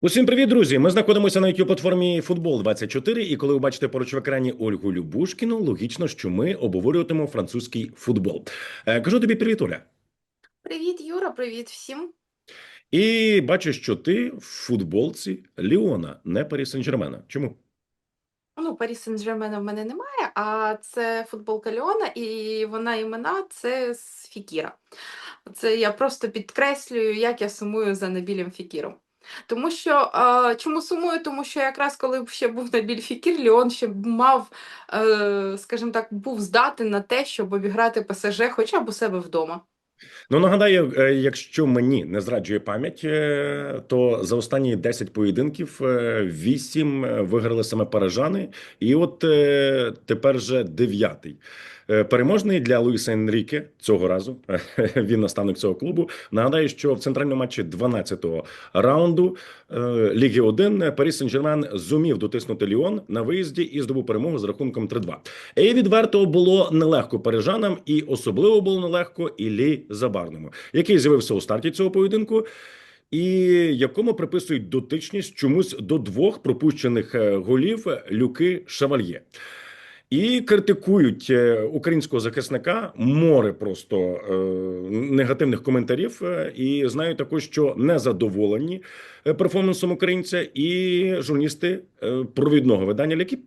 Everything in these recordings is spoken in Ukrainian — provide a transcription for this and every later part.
Усім привіт, друзі! Ми знаходимося на youtube платформі Футбол 24 І коли ви бачите поруч в екрані Ольгу Любушкіну, логічно, що ми обговорюватимемо французький футбол. Е, кажу тобі привіт, Оля. Привіт, Юра, привіт всім. І бачу, що ти в футболці Ліона, не Парі Сен-Жермена. Чому? Ну, Парі Сен-Жермена в мене немає, а це футболка Леона, і вона імена це з Фікіра. Це я просто підкреслюю, як я сумую за Набілем Фікіром. Тому що е, чому сумую? Тому що якраз коли ще був Набіль Фікір, Леон ще мав, е, скажімо так, був здатен на те, щоб обіграти ПСЖ хоча б у себе вдома. Ну нагадаю, е, якщо мені не зраджує пам'ять, е, то за останні 10 поєдинків 8 виграли саме парижани, і от е, тепер же дев'ятий. Е, Переможний для Луїса Енріке цього разу. Він наставник цього клубу. Нагадаю, що в центральному матчі 12-го раунду е, Ліги 1 Парі Сен-Жермен зумів дотиснути Ліон на виїзді і здобув перемогу з рахунком 3-2. І відверто було нелегко парижанам, і особливо було нелегко Іллі Забарному, який з'явився у старті цього поєдинку. І якому приписують дотичність чомусь до двох пропущених е, голів Люки Шавальє. І критикують е, українського захисника море просто е, негативних коментарів. е, І знаю також, що незадоволені е, перформансом українця і журналісти провідного видання Лікіп.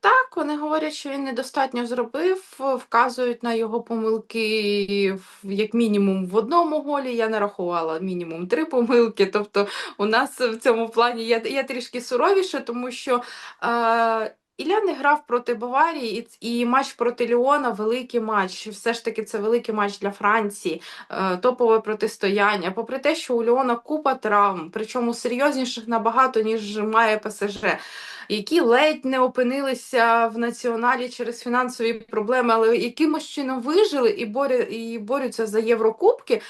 Так, вони говорять, що він недостатньо зробив, вказують на його помилки як мінімум в одному голі. Я нарахувала мінімум три помилки. Тобто у нас в цьому плані я, я трішки суровіше, тому що е, Ілля не грав проти Баварії, і, і матч проти Ліона великий матч. Все ж таки, це великий матч для Франції, е, топове протистояння. Попри те, що у Ліона купа травм, причому серйозніших набагато, ніж має ПСЖ які ледь не опинилися в націоналі через фінансові проблеми, але якимось чином вижили і борються за Єврокубки.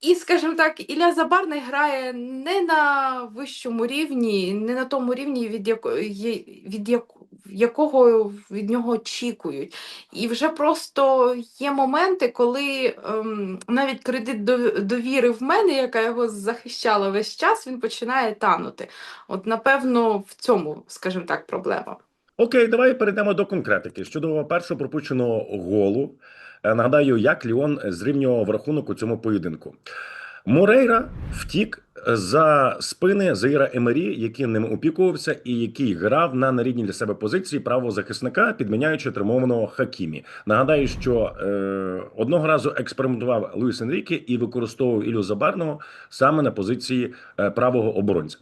І, скажімо так, Ілля Забарний грає не на вищому рівні, не на тому рівні, від якої від яко- якого від нього очікують. І вже просто є моменти, коли ем, навіть кредит дов- довіри в мене, яка його захищала весь час, він починає танути. От, напевно, в цьому, скажімо так, проблема. Окей, давай перейдемо до конкретики щодо першого пропущеного голу. Е, Нагадаю, як Ліон зрівнював рахунок у цьому поєдинку. Морейра втік за спини Заїра Емері, який ним опікувався, і який грав на нерідній для себе позиції правого захисника, підміняючи травмованого Хакімі. Нагадаю, що е, одного разу експериментував Луїс Енріке і використовував Ілю Забарного саме на позиції е, правого оборонця.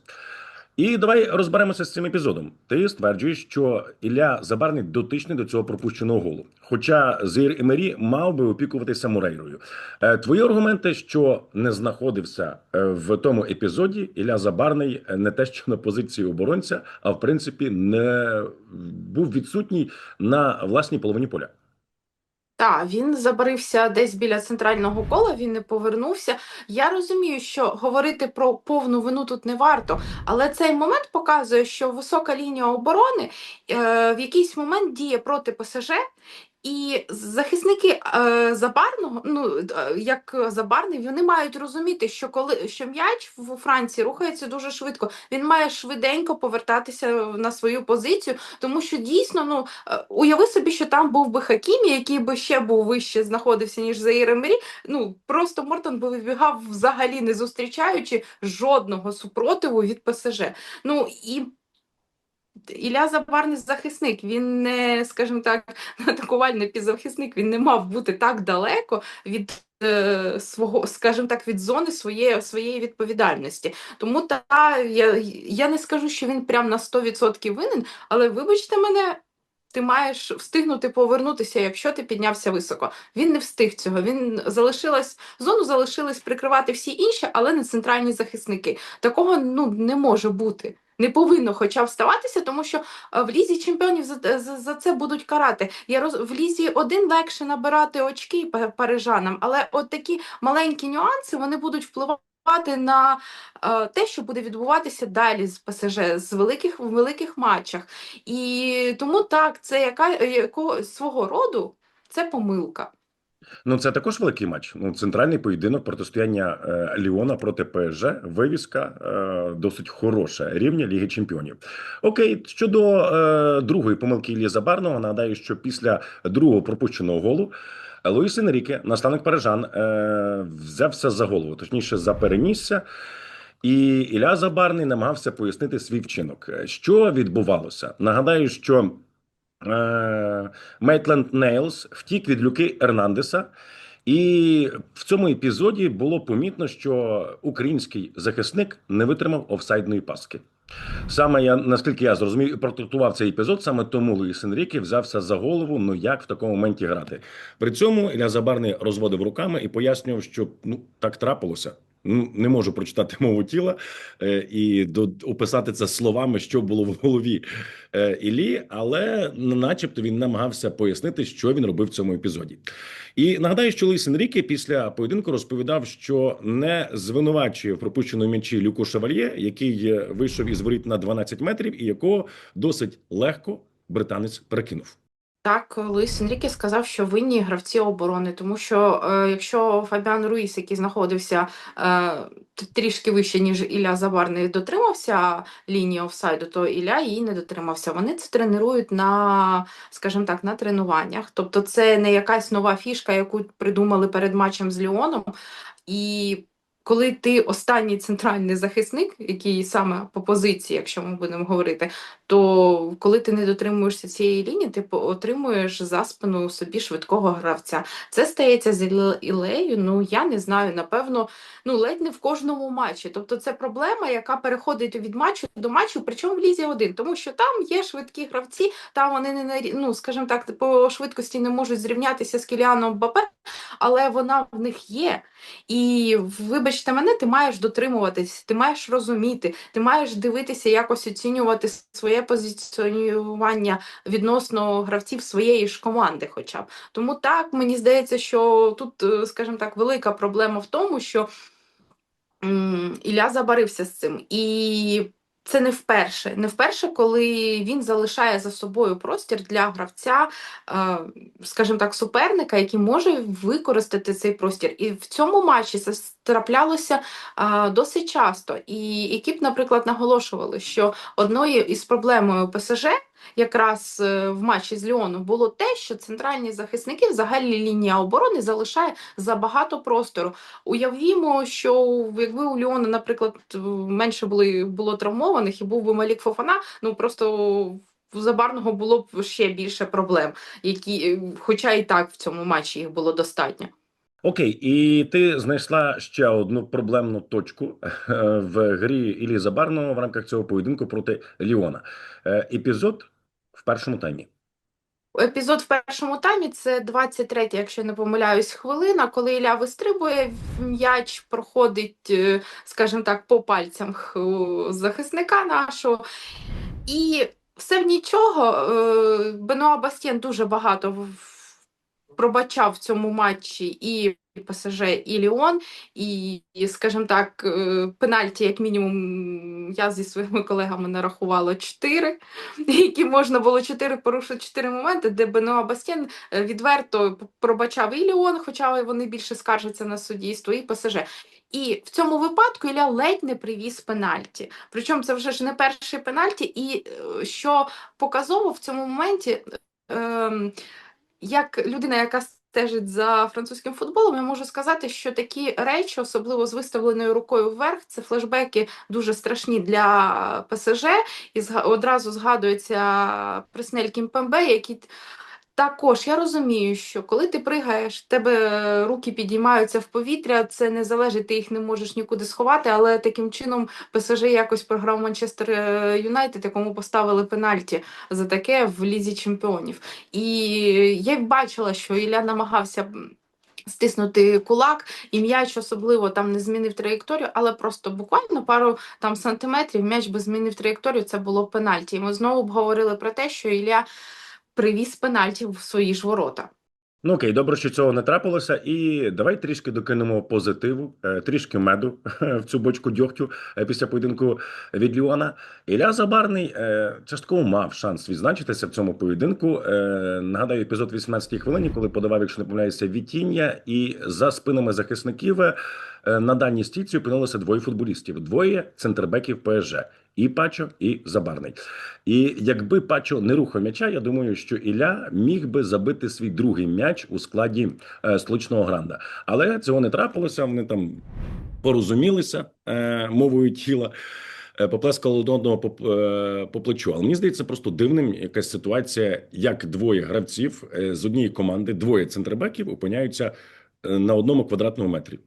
І давай розберемося з цим епізодом. Ти стверджуєш, що Ілля Забарний дотичний до цього пропущеного голу. Хоча Зір Емері мав би опікуватися Мурейрою. Е, Твої аргументи, що не знаходився е, в тому епізоді, Ілля Забарний не те, що на позиції оборонця, а в принципі не був відсутній на власній половині поля. Так, він забарився десь біля центрального кола, він не повернувся. Я розумію, що говорити про повну вину тут не варто, але цей момент показує, що висока лінія оборони е, в якийсь момент діє проти ПСЖ, і захисники е, Забарного, ну е, як Забарний, вони мають розуміти, що коли що м'яч в Франції рухається дуже швидко, він має швиденько повертатися на свою позицію, тому що дійсно, ну е, уяви собі, що там був би Хакімі, який би ще був вище знаходився, ніж Заїр Емері, Ну просто Мортон би вибігав взагалі не зустрічаючи жодного супротиву від ПСЖ. Ну і Ілля Забарний захисник, він не, скажімо так, атакувальний півзахисник, він не мав бути так далеко від е, свого, скажімо так, від зони своєї, своєї відповідальності. Тому та я, я не скажу, що він прям на 100% винен, але вибачте мене. Ти маєш встигнути повернутися, якщо ти піднявся високо. Він не встиг цього. Він залишилась зону, залишились прикривати всі інші, але не центральні захисники. Такого ну не може бути. Не повинно хоча б ставатися, тому що е, в лізі чемпіонів за, за, за це будуть карати. Я роз в лізі один легше набирати очки парижанам, але от такі маленькі нюанси вони будуть впливати на е, те, що буде відбуватися далі з ПСЖ з великих в великих матчах. І тому так, це яка яко, свого роду це помилка. Ну, це також великий матч. Ну, центральний поєдинок протистояння е, Ліона проти ПСЖ. Вивіска е, досить хороша рівня Ліги Чемпіонів. Окей, щодо е, другої помилки Іллі Забарного, нагадаю, що після другого пропущеного голу Луїс Енріке, наставник парижан, е, взявся за голову, точніше, за перенісся. І Ілля Забарний намагався пояснити свій вчинок. Що відбувалося? Нагадаю, що Мейтленд Нейлс втік від Люки Ернандеса, і в цьому епізоді було помітно, що український захисник не витримав офсайдної паски. Саме я наскільки я зрозумів і протрактував цей епізод, саме тому Луїс Енріке взявся за голову. Ну як в такому моменті грати? При цьому Ілля Забарний розводив руками і пояснював, що ну так трапилося. Ну, не можу прочитати мову тіла е, і до описати це словами, що було в голові е, Іллі, але начебто він намагався пояснити, що він робив в цьому епізоді. І нагадаю, що Луїс Енріке після поєдинку розповідав, що не звинувачує в пропущеному м'ячі Люку Шевальє, який е, вийшов із воріт на 12 метрів, і якого досить легко британець перекинув. Так, Луїс Енріке сказав, що винні гравці оборони, тому що е, якщо Фабіан Руїс, який знаходився е, трішки вище, ніж Ілля Забарний, дотримався лінії офсайду, то Ілля її не дотримався. Вони це тренують на, скажімо так, на тренуваннях. Тобто це не якась нова фішка, яку придумали перед матчем з Ліоном. І коли ти останній центральний захисник, який саме по позиції, якщо ми будемо говорити, то коли ти не дотримуєшся цієї лінії, ти отримуєш за спину собі швидкого гравця. Це стається з Іле- Ілею. Ну я не знаю, напевно, ну ледь не в кожному матчі. Тобто це проблема, яка переходить від матчу до матчу, причому в лізі один, тому що там є швидкі гравці, там вони не ну, скажімо так, по швидкості не можуть зрівнятися з Кіліаном Мбаппе, але вона в них є. І вибачте мене, ти маєш дотримуватись, ти маєш розуміти, ти маєш дивитися, якось оцінювати своє позиціонування відносно гравців своєї ж команди, хоча б. Тому так мені здається, що тут, е, скажімо так, велика проблема в тому, що Ілля забарився з цим. І це не вперше. Не вперше, коли він залишає за собою простір для гравця, е, скажімо так, суперника, який може використати цей простір. І в цьому матчі це траплялося е, досить часто. І екіп, наприклад, наголошували, що одною із проблемою ПСЖ. Якраз е, в матчі з Ліоном було те, що центральні захисники, взагалі лінія оборони залишає забагато простору. Уявімо, що якби у Ліона, наприклад, менше були було травмованих і був би Малік Фофана, ну просто в Забарного було б ще більше проблем, які, е, хоча і так в цьому матчі їх було достатньо. Окей, і ти знайшла ще одну проблемну точку е, в грі Іллі Забарного в рамках цього поєдинку проти Ліона. Е, Епізод в першому таймі. Епізод в першому таймі це 23, якщо не помиляюсь, хвилина, коли Ілля вистрибує, м'яч проходить, е, скажімо так, по пальцям захисника нашого. І все в нічого. Бенуа Бастєн дуже багато в- пробачав в цьому матчі і ПСЖ, і Ліон, і, скажімо так, е, пенальті, як мінімум, я зі своїми колегами нарахувала 4, які можна було 4 порушити 4 моменти, де Бенуа Бастєн е, відверто пробачав і Ліон, хоча вони більше скаржаться на суддівство, і ПСЖ. І в цьому випадку Ілля ледь не привіз пенальті. Причому це вже ж не перший пенальті, і е, що показово в цьому моменті, ем, як людина, яка стежить за французьким футболом, я можу сказати, що такі речі, особливо з виставленою рукою вверх, це флешбеки дуже страшні для ПСЖ. І одразу згадується Преснель Кімпембе, який також я розумію, що коли ти пригаєш, тебе руки підіймаються в повітря, це не залежить, ти їх не можеш нікуди сховати, але таким чином ПСЖ якось програв Манчестер е, Юнайтед, якому поставили пенальті за таке в Лізі Чемпіонів. І я бачила, що Ілля намагався. Стиснути кулак, і м'яч особливо там не змінив траєкторію, але просто буквально пару там сантиметрів м'яч би змінив траєкторію, це було пенальті. І ми знову б говорили про те, що Ілля привіз пенальті в свої ж ворота. Ну окей, добре, що цього не трапилося. І давай трішки докинемо позитиву, е, трішки меду в цю бочку дьогтю е, після поєдинку від Ліона. Ілля Забарний е, частково мав шанс відзначитися в цьому поєдинку. Нагадаю, епізод 18-й хвилині, коли подавав, якщо не помиляюся, Вітіння, і за спинами захисників на дальній стійці опинилося двоє футболістів, двоє центрбеків ПСЖ. І Пачо, і Забарний. І якби Пачо не рухав м'яча, я думаю, що Ілля міг би забити свій другий м'яч у складі е, столичного гранда. Але цього не трапилося. Вони там порозумілися е, мовою тіла. е, Поплескали один одного по, е, по плечу. Але мені здається, просто дивним якась ситуація, як двоє гравців е, з однієї команди, двоє центрбеків опиняються на одному квадратному метрі.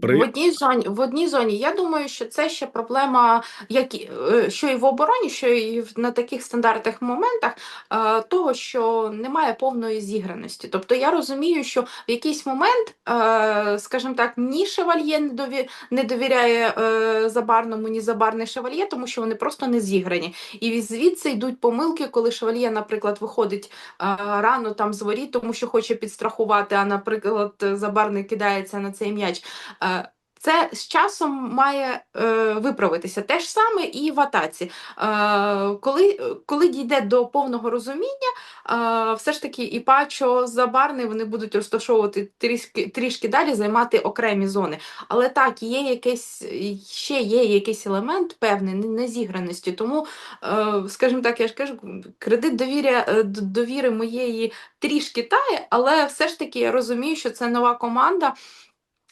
При В одній зоні, в одній зоні. Я думаю, що це ще проблема, як і, е, що і в обороні, що і на таких стандартних моментах, е, того, що немає повної зіграності. Тобто я розумію, що в якийсь момент, е, скажімо так, ні шевальє не дові, не довіряє е, забарному, ні забарний шевальє, тому що вони просто не зіграні. І звідси йдуть помилки, коли шевальє, наприклад, виходить е, рано там з воріт, тому що хоче підстрахувати, а, наприклад, забарний кидається на цей м'яч. Е, Це з часом має е, виправитися. Те ж саме і в атаці. Е, коли, коли дійде до повного розуміння, е, все ж таки і Пачо Забарний вони будуть розташовувати трішки, трішки далі, займати окремі зони. Але так, є якийсь, ще є якийсь елемент певний незіграності. Тому, е, скажімо так, я ж кажу, кредит довіря, е, довіри моєї трішки тає, але все ж таки я розумію, що це нова команда.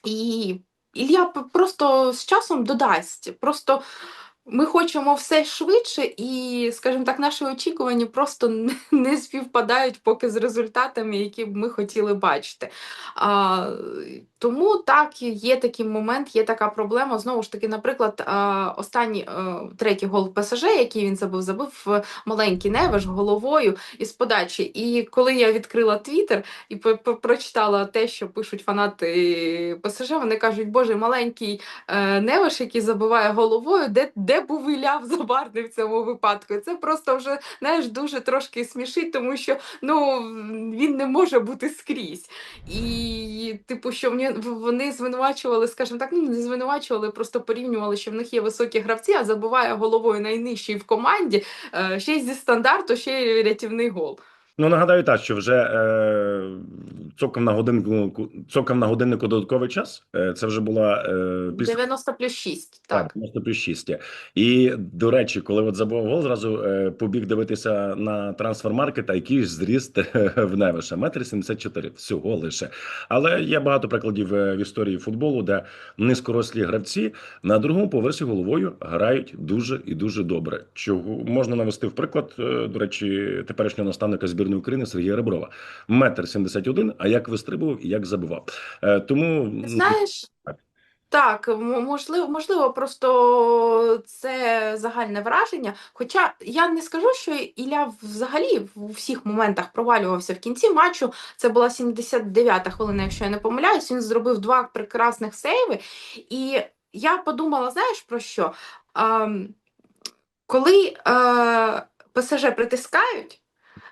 І Ілля просто з часом додасть. Просто ми хочемо все швидше, і, скажімо так, наші очікування просто не- співпадають поки з результатами, які б ми хотіли бачити. А, тому так, є такий момент, є така проблема. Знову ж таки, наприклад, останній третій гол ПСЖ, який він забив, забив маленький невиш головою із подачі. І коли я відкрила Твіттер, і прочитала те, що пишуть фанати ПСЖ, вони кажуть, боже, маленький е, Невиш, який забиває головою, де, де був Ілля в Забарний в цьому випадку. Це просто вже знаєш, дуже трошки смішить, тому що ну, він не може бути скрізь. І, типу, що вони звинувачували, скажімо так, ну не звинувачували, просто порівнювали, що в них є високі гравці, а забиває головою найнижчий в команді, е, ще й зі стандарту, ще й рятівний гол. Ну нагадаю так, що вже е, цокав на годинку цокав на годиннику додатковий час. Е, це вже була е, після 90 плюс 6, так. Так, 90 плюс 6. І, до речі, коли от забував гол, зразу е, побіг дивитися на трансфермаркет, а який ж зріст в Невиша. Метр 74, всього лише. Але є багато прикладів е, в історії футболу, де низькорослі гравці на другому поверсі головою грають дуже і дуже добре. Чого можна навести в приклад, е, до речі, теперішнього наставника збірної України Сергія Реброва. Метр 71, а як вистрибував і як забивав. Е, Тому ну, Знаєш, Так. можливо, можливо, просто це загальне враження. Хоча я не скажу, що Ілля взагалі в всіх моментах провалювався в кінці матчу. Це була 79-та хвилина, якщо я не помиляюсь. Він зробив два прекрасних сейви. І я подумала, знаєш про що? Ам, коли е, ПСЖ притискають.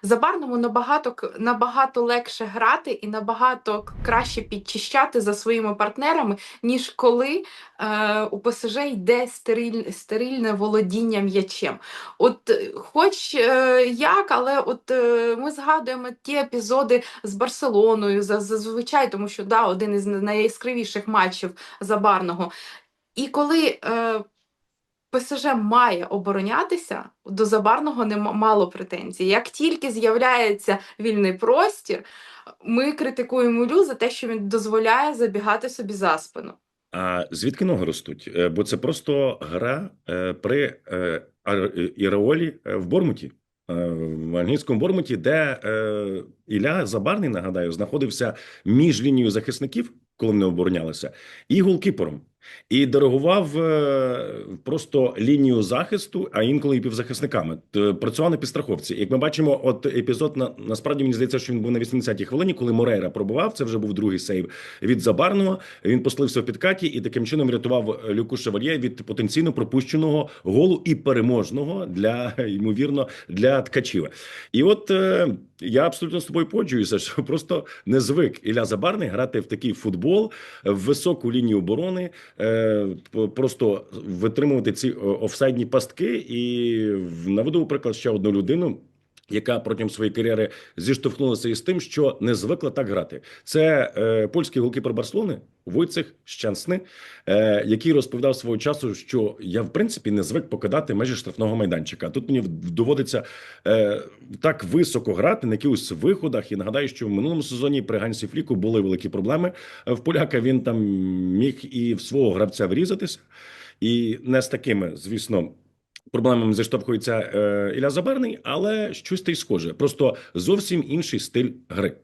Забарному набагато набагато легше грати і набагато краще підчищати за своїми партнерами, ніж коли е, у ПСЖ йде стериль, стерильне володіння м'ячем. От е, хоч е, як, але от е, ми згадуємо ті епізоди з Барселоною зазвичай, тому що да, один із найяскравіших матчів Забарного. І коли е, ПСЖ має оборонятися, до Забарного нема мало претензій. Як тільки з'являється вільний простір, ми критикуємо Ілю за те, що він дозволяє забігати собі за спину. А звідки ноги ростуть? Е, Бо це просто гра е, при е, Іреолі в Бормуті, в англійському Бормуті, де е, Ілля Забарний, нагадаю, знаходився між лінією захисників, коли вони оборонялися, і голкіпером. І диригував е, просто лінію захисту, а інколи і півзахисниками. Працював на підстраховці. Як ми бачимо, от епізод на насправді мені здається, що він був на 80-й хвилині, коли Морейра пробував. Це вже був другий сейв від Забарного. Він послився в підкаті і таким чином врятував Люку Шевальє від потенційно пропущеного голу і переможного для ймовірно для ткачіва. І от е, я абсолютно з тобою погоджуюся, що просто не звик Ілля Забарний грати в такий футбол, в високу лінію оборони, просто витримувати ці е, офсайдні пастки. І наведу приклад ще одну людину. Яка протягом своєї кар'єри зіштовхнулася із тим, що не звикла так грати, це е, польський голкіпер Барселони Войцех Щансни, е, який розповідав свого часу, що я в принципі не звик покидати межі штрафного майданчика. Тут мені доводиться е, так високо грати на якихось виходах. І нагадаю, що в минулому сезоні при Гансі Фліку були великі проблеми в поляка. Він там міг і в свого гравця врізатися, і не з такими, звісно. Проблемами заштовхується е, Ілля Забарний, але щось та й схоже. Просто зовсім інший стиль гри.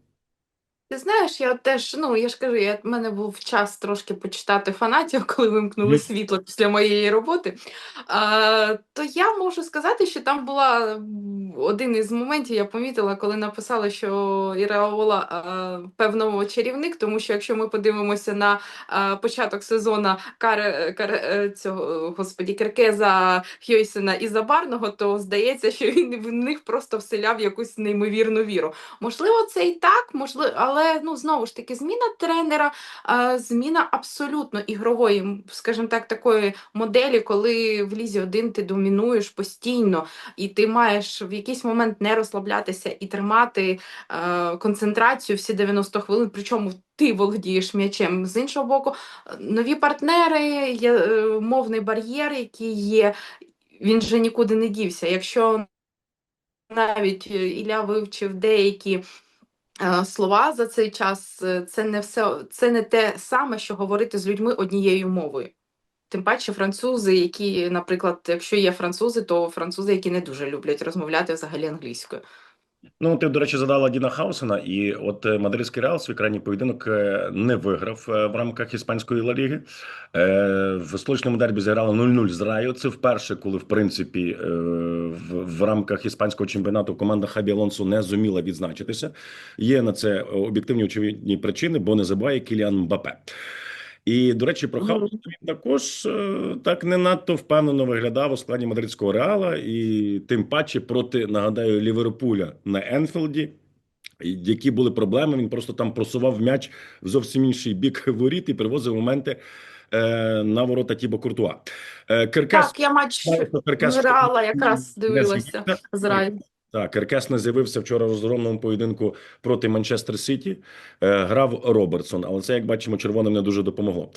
Ти знаєш, я теж, ну я ж кажу, я, в мене був час трошки почитати фанатів, коли вимкнули Мгм. світло після моєї роботи. А, то я можу сказати, що там була м, один із моментів, я помітила, коли написали, що Іраола а, певно чарівник, тому що якщо ми подивимося на а, початок сезону Каре, Каре, е, цього, господі, Керкеза, Хьойсена і Забарного, то здається, що він в них просто вселяв якусь неймовірну віру. Можливо, це і так, можливо, але ну знову ж таки, зміна тренера, зміна абсолютно ігрової, скажімо так, такої моделі, коли в лізі один ти домінуєш постійно, і ти маєш в якийсь момент не розслаблятися і тримати концентрацію всі 90 хвилин, причому ти володієш м'ячем. З іншого боку, нові партнери, є е, мовний бар'єр, який є, він же нікуди не дівся. Якщо навіть е, Ілля вивчив деякі слова за цей час, е, це не все, це не те саме, що говорити з людьми однією мовою. Тим паче французи, які, наприклад, якщо є французи, то французи, які не дуже люблять розмовляти взагалі англійською. Ну, ти, до речі, задала Діна Хаусена, і от е, мадридський Реал свій крайній поєдинок е, не виграв е, в рамках іспанської Ла Ліги. В столичному дербі зіграли 0-0 з Райо. Це вперше, коли в принципі в рамках іспанського чемпіонату команда Хабі Алонсо не зуміла відзначитися. Є на це об'єктивні очевидні причини, бо не забуває Кіліан Мбапе. І, до речі, про Мгм. Він також е, так не надто впевнено виглядав у складі мадридського реала, і тим паче проти, нагадаю, Ліверпуля на Енфілді. Які були проблеми? Він просто там просував м'яч в зовсім інший бік воріт і привозив моменти е, на ворота Тібо Куртуа. Е, Керкес Так, я матч Керкес Реала якраз дивилася з Раю. Так, Керкес не з'явився вчора в розгромному поєдинку проти Манчестер Сіті. Е, грав Робертсон, але це, як бачимо, червоним не дуже допомогло.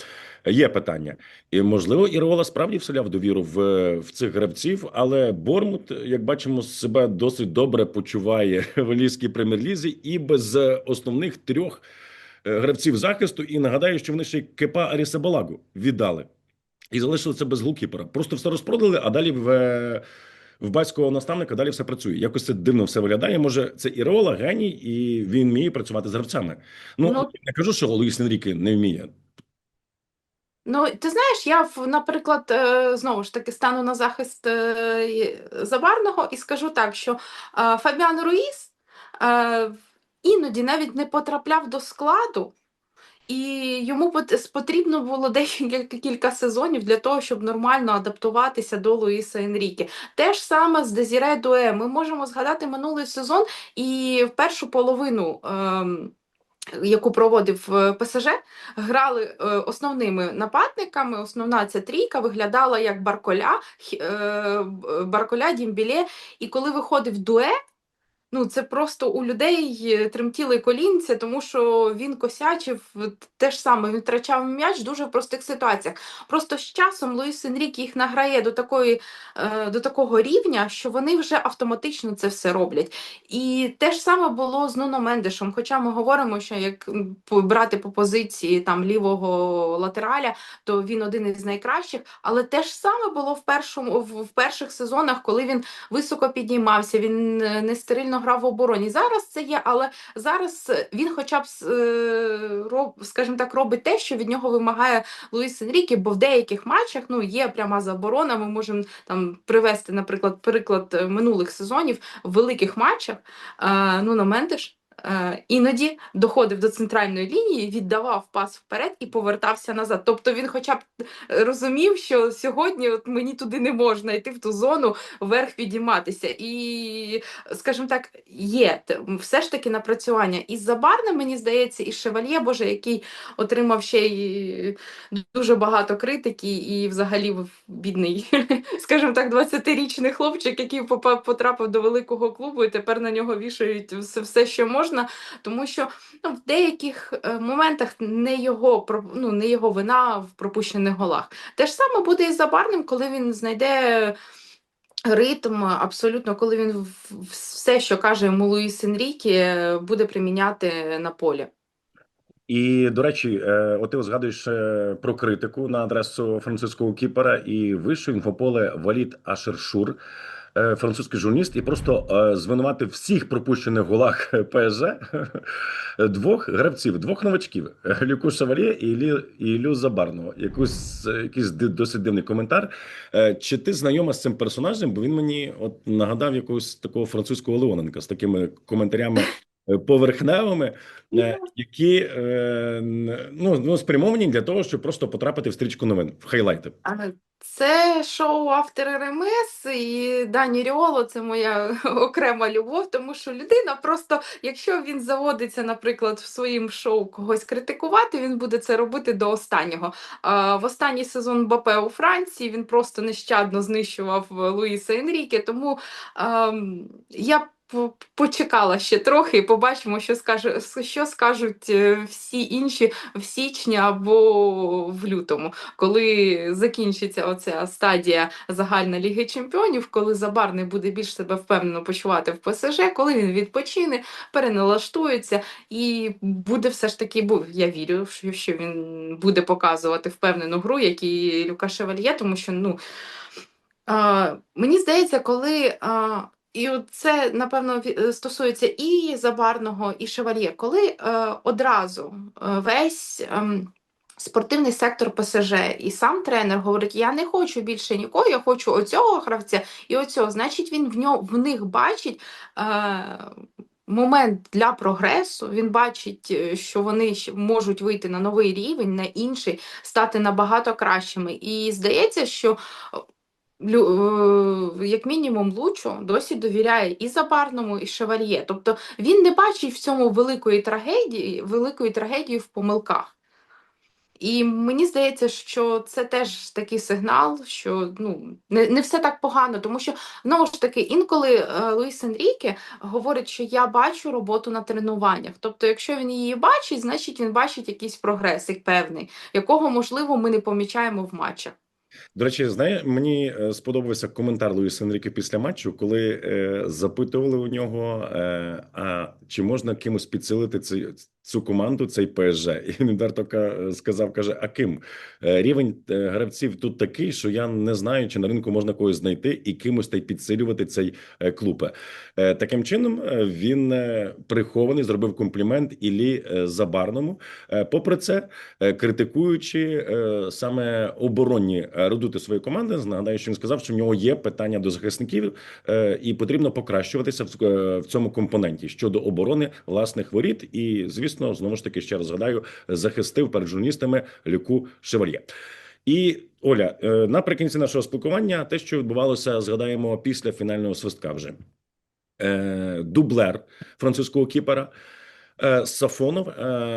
Є питання. І, можливо, Ірола справді вселяв довіру в, в цих гравців, але Бормут, як бачимо, себе досить добре почуває в англійській прем'єр-лізі і без основних трьох е, гравців захисту. І нагадаю, що вони ще й Кепа Арісабалагу віддали. І залишили це без голкіпера. Просто все розпродали, а далі в, е, в батького наставника далі все працює. Якось це дивно все виглядає. Може, це Іреола геній, і він вміє працювати з гравцями. Ну, Ну, не кажу, що Луїс Енріке не вміє. Ну, ти знаєш, я, наприклад, е, знову ж таки стану на захист е, і- Забарного і скажу так, що е, Фабіан Руїс іноді навіть не потрапляв до складу, і йому потрібно було декілька кілька сезонів для того, щоб нормально адаптуватися до Луїса Енріке. Те ж саме з Дезіре Дуе. Ми можемо згадати минулий сезон і в першу половину. ем, Яку проводив е, ПСЖ, грали е, основними нападниками. Основна ця трійка виглядала як Барколя, е, Барколя, Дімбілє. І коли виходив дуе, ну це просто у людей тремтіли колінця, тому що він косячив те ж саме, він втрачав м'яч дуже в простих ситуаціях. Просто з часом Луїс Енрік їх награє до такої, е, до такого рівня, що вони вже автоматично це все роблять. І те ж саме було з Нуно Мендешем. Хоча ми говоримо, що як брати по позиції там лівого латераля, то він один із найкращих. Але те ж саме було в першому в, перших сезонах, коли він високо піднімався, він е, не стерильно грав в обороні. Зараз це є, але зараз він хоча б е, роб, скажімо так, робить те, що від нього вимагає Луїс Енріке, бо в деяких матчах ну є пряма заборона. Ми можемо там привести, наприклад, приклад е, минулих сезонів в великих матчах. Е, ну на мене Е, іноді доходив до центральної лінії, віддавав пас вперед і повертався назад. Тобто він, хоча б розумів, що сьогодні от мені туди не можна йти в ту зону вверх підійматися. І, скажімо так, є все ж таки напрацювання із Забарним, мені здається, і Шевальє, Боже, який отримав ще й дуже багато критики, і взагалі бідний, скажімо так, 20-річний хлопчик, який потрапив до великого клубу, і тепер на нього вішають все що можна, тому що ну, в деяких е, моментах не його, ну, не його вина в пропущених голах. Те ж саме буде і Забарним, коли він знайде ритм, абсолютно, коли він все, що каже йому Луїс Енріке, буде приміняти на полі. І до речі, е, от ти згадуєш е, про критику на адресу французького кіпера і вийшов інфополе Валід Ашершур, французький журналіст, і просто е, звинуватив всіх пропущених голах ПСЖ двох гравців, двох новачків Люку Шаварє і Лі і Лю Забарного. Якусь е, якийсь досить дивний коментар. Е, Чи ти знайома з цим персонажем? Бо він мені от нагадав якогось такого французького Леоненка з такими коментарями. Е, Поверхневими, е, які е, ну, ну спрямовані для того, щоб просто потрапити в стрічку новин в хайлайти. Це шоу Автор РМС і Дані Ріоло це моя окрема любов, тому що людина просто, якщо він заводиться, наприклад, в своїм шоу когось критикувати, він буде це робити до останнього. А, В останній сезон БП у Франції він просто нещадно знищував Луїса Енріке, тому ам, я почекала ще трохи і побачимо, що скаже, що скажуть е, всі інші в січні або в лютому коли закінчиться оця стадія загальна Ліги Чемпіонів, коли Забарний буде більш себе впевнено почувати в ПСЖ, коли він відпочине, переналаштується і буде все ж таки, бу- я вірю, що він буде показувати впевнену гру, як і Люка Шевальє, тому що ну. А, мені здається, коли а, і це напевно е, стосується і Забарного, і Шевальє, коли е, одразу е, весь ем, спортивний сектор ПСЖ і сам тренер говорить: я не хочу більше нікого, я хочу оцього гравця і оцього. Значить, він в нього в них бачить. Е, Момент для прогресу, він бачить, е, що вони можуть вийти на новий рівень, на інший, стати набагато кращими. І здається, що е, як мінімум Лучо досі довіряє і Забарному, і Шевальє. Тобто він не бачить в цьому великої трагедії, великої трагедії в помилках. І мені здається, що це теж такий сигнал, що ну не, не все так погано, тому що знову ж таки інколи е, Луїс Енріке говорить, що я бачу роботу на тренуваннях. Тобто, якщо він її бачить, значить він бачить якийсь прогрес певний, якого можливо ми не помічаємо в матчах. До речі, знає, мені е, сподобався коментар Луїса Енріке після матчу, коли е, запитували у нього, е, а чи можна кимось підсилити цей, цю команду, цей ПСЖ. І він відверто ка- сказав, каже, а ким? Е, рівень е, гравців тут такий, що я не знаю, чи на ринку можна когось знайти і кимось та й підсилювати цей е, клуб. Е, таким чином, е, він е, прихований, зробив комплімент Іллі е, Забарному. Е, попри це, е, критикуючи е, саме оборонні е, редути своєї команди, нагадаю, що він сказав, що в нього є питання до захисників, е, і потрібно покращуватися в, е, цьому компоненті щодо оборони власних воріт. І звісно, знову ж таки ще раз згадаю, захистив перед журналістами Люку Шевальє. І Оля, наприкінці нашого спілкування, те, що відбувалося, згадаємо після фінального свистка вже дублер французького кіпера. Е, Сафонов, е,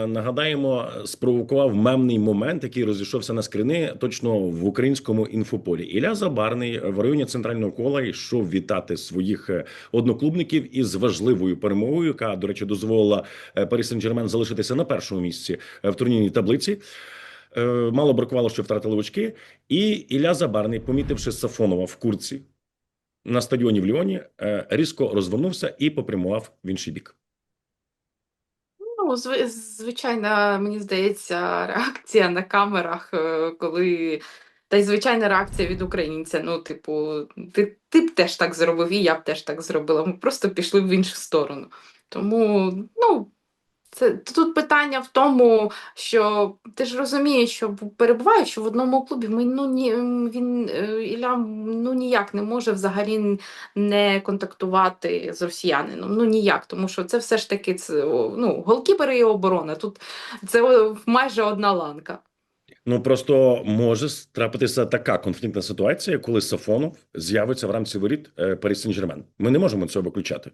нагадаємо, спровокував мемний момент, який розійшовся на скрини точно в українському інфополі. Ілля Забарний в районі центрального кола йшов вітати своїх е, одноклубників із важливою перемогою, яка, до речі, дозволила Парі Сен-Жермен залишитися на першому місці в турнірній таблиці. Мало бракувало, що втратили очки. І Ілля Забарний, помітивши Сафонова в курці на стадіоні в Ліоні, різко розвернувся і попрямував в інший бік. Ну, зв- звичайна, мені здається, реакція на камерах, е, коли Та й звичайна реакція від українця. Ну, типу, ти, ти б теж так зробив, і я б теж так зробила. Ми просто пішли в іншу сторону. Тому, ну, це тут питання в тому, що ти ж розумієш, що перебуваючи в одному клубі, ми ну ні він е, Ілля ну ніяк не може взагалі не контактувати з росіянином. Ну ніяк, тому що це все ж таки це, ну, голкіпери і оборона. Тут це майже одна ланка. Ну просто може трапитися така конфліктна ситуація, коли Сафонов з'явиться в рамці воріт е, Парі Сен-Жермен. Ми не можемо цього виключати.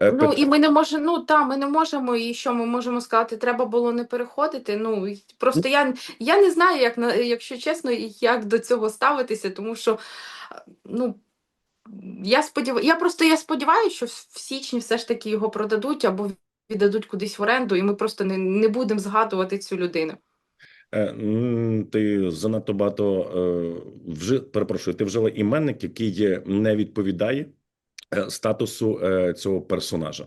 Е, Ну і ми не можемо, ну та ми не можемо, і що ми можемо сказати, треба було не переходити. Ну просто я, я не знаю, як на якщо чесно, як до цього ставитися, тому що е, ну. Я сподів... я просто я сподіваюся, що в січні все ж таки його продадуть або віддадуть кудись в оренду, і ми просто не, не будемо згадувати цю людину. Е, Ти занадто багато вже перепрошую. Ти вжила іменник, який є- не відповідає статусу е, цього персонажа,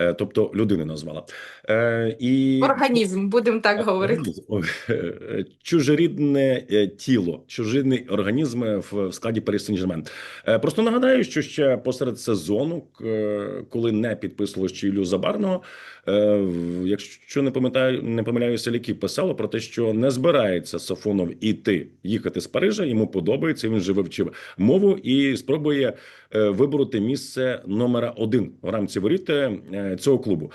Е, тобто людини назвала. Е, І Організм, будемо так говорити. Е, чужорідне е, тіло, чужорідний організм е, в складі Сен-Жермен. Е, Просто нагадаю, що ще посеред сезону, е, коли не підписували ще Іллю Забарного, е, якщо не пам'ятаю, не помиляюся, Ліки писало про те, що не збирається Сафонов іти їхати з Парижа. Йому подобається. Він же вивчив мову і спробує е, вибороти місце номера один в рамці воріт е, цього клубу.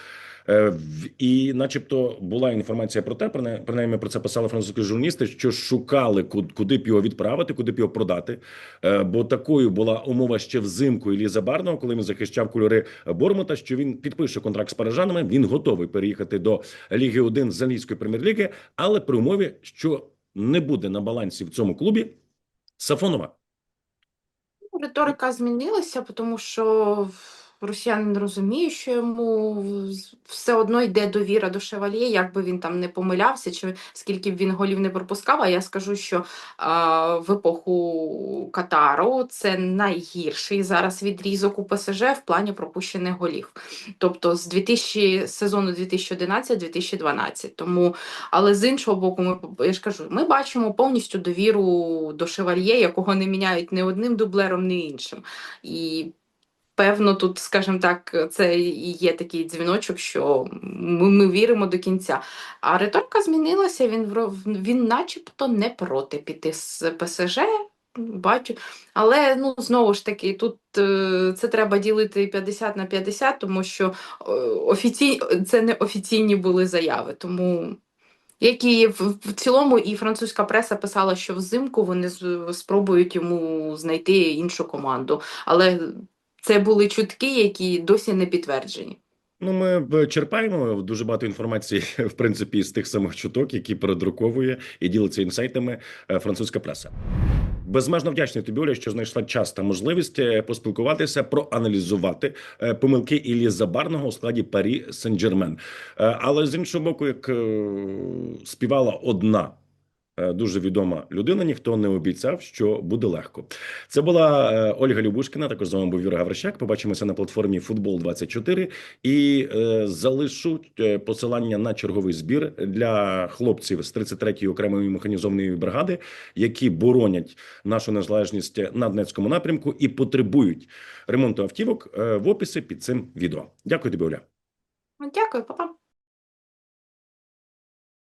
Е, І, начебто, була інформація про те, принаймні про це писали французькі журналісти, що шукали куди б його відправити, куди б його продати. Е, Бо такою була умова ще взимку Іллі Забарного, коли він захищав кольори Бормута, що він підпише контракт з парижанами. Він готовий переїхати до Ліги 1 з англійської прем'єр-ліги, але при умові, що не буде на балансі в цьому клубі Сафонова. Риторика змінилася, тому що росіянин розуміє, що йому все одно йде довіра до шевальє, як би він там не помилявся, чи скільки б він голів не пропускав. А я скажу, що а, в епоху Катару це найгірший зараз відрізок у ПСЖ в плані пропущених голів. Тобто з 2000, сезону 2011-2012. Тому, але з іншого боку, ми я ж кажу, ми бачимо повністю довіру до шевальє, якого не міняють ні одним дублером, ні іншим. І певно, тут, скажімо так, це і є такий дзвіночок, що ми, ми віримо до кінця. А риторика змінилася. Він він, начебто, не проти піти з ПСЖ. Бачу, але ну знову ж таки, тут е, це треба ділити 50 на 50, тому що е, офіцій... це не офіційні були заяви. Тому які в цілому і французька преса писала, що взимку вони спробують йому знайти іншу команду. Але це були чутки, які досі не підтверджені. Ну, ми черпаємо дуже багато інформації, в принципі, з тих самих чуток, які передруковує і ділиться інсайтами е, французька преса. Безмежно вдячний тобі, Оля, що знайшла час та можливість е, поспілкуватися, проаналізувати е, помилки Іллі Забарного у складі Парі Сен-Джермен. Е, Але з іншого боку, як е, співала одна. Е, Дуже відома людина, ніхто не обіцяв, що буде легко. Це була е, Ольга Любушкіна. Також з вами був Юра Гаврищак. Побачимося на платформі Футбол 24 і е, залишу е, посилання на черговий збір для хлопців з 33-ї окремої механізованої бригади, які боронять нашу незалежність на Донецькому напрямку і потребують ремонту автівок в описі під цим відео. Дякую тобі, Оля. Дякую, папа.